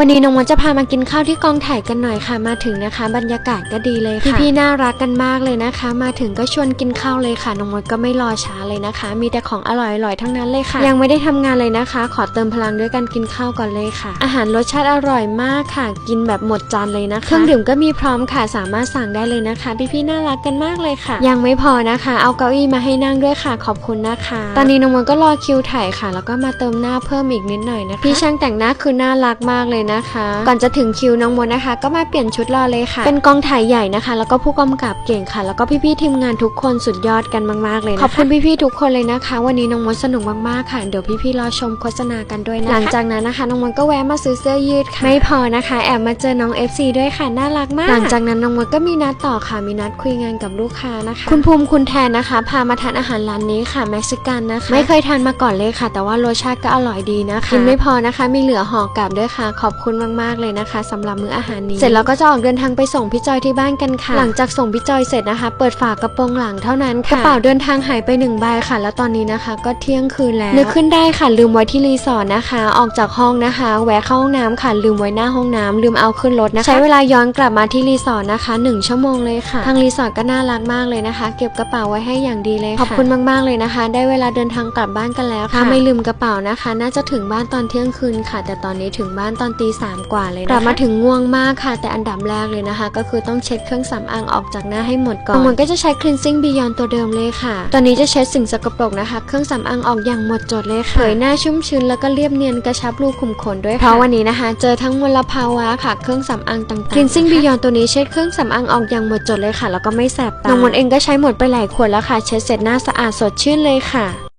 วันนี้น้องมดจะพามากินข้าวที่กองถ่ายกันหน่อยค่ะ มาถึงนะคะ บรรยากาศก็ดีเลยค่ะพี่ๆน่ารักกันมากเลยนะคะ มาถึงก็ชวนกินข้าวเลยค่ะน้องมดก็ไม่รอช้าเลยนะคะ มีแต่ของอร่อยๆทั้งนั้นเลยค่ะ ยังไม่ได้ทำงานเลยนะคะ ขอเติมพลังด้วยการกินข้าวก่อนเลยค่ะ อาหารรสชาติอร่อยมากค่ะ กินแบบหมดจานเลยนะคะเครื่องดื่มก็มีพร้อมค่ะสามารถสั่งได้เลยนะคะ พี่ๆน่ารักกันมากเลยค่ะ ยังไม่พอนะคะ เอาเก้าอี้มาให้นั่งด้วยค่ะ ขอบคุณนะคะ ตอนนี้น้องมดก็รอคิวถ่ายค่ะ แล้วก็มาเติมหน้าเพิ่มอีกนิดหน่อยนะคะพี่ช่างแต่งหน้าคือน่ารักมากเลยนะคะ ก่อนจะถึงคิวน้องมดนะคะ ก็มาเปลี่ยนชุดรอเลยค่ะ เป็นกองถ่ายใหญ่นะคะ แล้วก็ผู้กำกับเก่งค่ะ แล้วก็พี่ๆทีมงานทุกคนสุดยอดกันมากๆเลยนะคะขอบคุณพี่ๆทุกคนเลยนะคะ วันนี้น้องมดสนุกมากๆค่ะ เดี๋ยวพี่ๆรอชมโฆษณากันด้วยนะคะหลังจากนั้นนะคะน้องมดก็แวะมาซื้อเสื้อยืดค่ะ ไม่พอนะคะ แอบมาเจอน้อง FC ด้วยค่ะน่ารักมาก หลังจากนั้นน้องมดก็มีนัดต่อค่ะมีนัดคุยงานกับลูกค้านะคะ คุณภูมิคุณแทนนะคะ พามาทานอาหารร้านนี้ค่ะเม็กซิกันนะคะไม่เคยทานมาก่อนเลยค่ะ แต่ว่ารสชาติก็อร่อยดีนะคะกินไม่พอนะคะ มีเหลือห่อกลับด้วยค่ะขอบคุณมากๆเลยนะคะสำหรับมื้ออาหารนี้ เสร็จแล้วก็จะออกเดินทางไปส่งพี่จอยที่บ้านกันค่ะ หลังจากส่งพี่จอยเสร็จนะคะ เปิดฝากระโปรงหลังเท่านั้นค่ะกระเป๋าเดินทางหายไปหนึ่งใบค่ะ แล้วตอนนี้นะคะ ก็เที่ยงคืนแล้วนึกขึ้นได้ค่ะลืมไว้ที่รีสอร์ทนะคะ ออกจากห้องนะคะ แวะเข้าห้องน้ำค่ะลืมไว้หน้าห้องน้ำลืมเอาขึ้นรถนะคะใช้เวลาย้อนกลับมาที่รีสอร์ทนะคะหนึ่งชั่วโมงเลยค่ะ ทางรีสอร์ทก็น่ารักมากเลยนะคะ เก็บกระเป๋าไว้ให้อย่างดีเลยค่ะขอบคุณมาก ๆ เลยนะคะ ได้เวลาเดินทางกลับบ้านกันแล้วค่ะถ้าไม่ลืมกระเป๋านะคะ น่าจะถึงบ้านตอนเที่ยงคืนค่ะ แต่ตอนนี้ถึงบ้านตอนตีสามกว่าเลยนะคะกลับมาถึงง่วงมากค่ะ แต่อันดับแรกเลยนะคะ ก็คือต้องเช็ดเครื่องสำอางออกจากหน้าให้หมดก่อนมันก็จะใช้ cleansing beyond ตัวเดิมเลยค่ะ ตอนนี้จะเช็ดสิ่งสกปรกนะคะ เครื่องสำอางออกอย่างหมดจดเลยค่ะเผยหน้าชุ่มชื้นแล้วก็เรียบเนียนกระชับรูขุมขนด้วยค่ะเพราะวันนี้นะคะ เจอทั้งมลภาวะค่ะเครื่องสำอางต่างๆ cleansing beyond ตัวนี้เช็ดเครื่องสำอางออกอย่างหมดจดเลยค่ะแล้วก็ไม่แสบตาน้องมนต์เองก็ใช้หมดไปหลายขวดแล้วค่ะ เช็ดเสร็จหน้าสะอาดสดชื่นเลยค่ะ